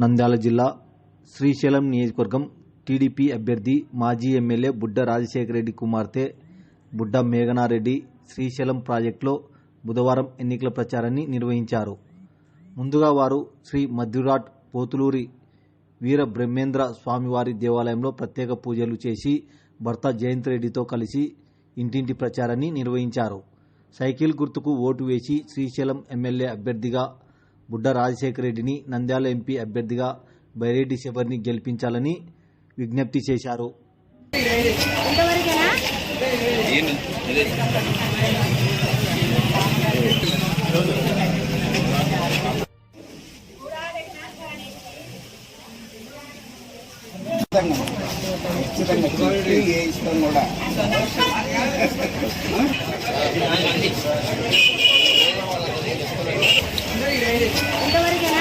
నంద్యాల జిల్లా శ్రీశైలం నియోజకవర్గం టీడీపీ అభ్యర్థి మాజీ ఎమ్మెల్యే బుడ్డ రాజశేఖర రెడ్డి కుమార్తె బుడ్డ మేఘనారెడ్డి శ్రీశైలం ప్రాజెక్టులో బుధవారం ఎన్నికల ప్రచారాన్ని నిర్వహించారు. ముందుగా వారు శ్రీ మధ్యురాట్ పోతులూరి వీర బ్రహ్మేంద్ర స్వామివారి దేవాలయంలో ప్రత్యేక పూజలు చేసి భర్త జయంత్ రెడ్డితో కలిసి ఇంటింటి ప్రచారాన్ని నిర్వహించారు. సైకిల్ గుర్తుకు ఓటు వేసి శ్రీశైలం ఎమ్మెల్యే అభ్యర్థిగా బుడ్డ రాజశేఖర రెడ్డిని నంద్యాల ఎంపీ అభ్యర్థిగా బైరెడ్డి శబర్ని గెలిపించాలని విజ్ఞప్తి చేశారు. ఏ ఇష్టం కూడా? இந்த வரைக்கும்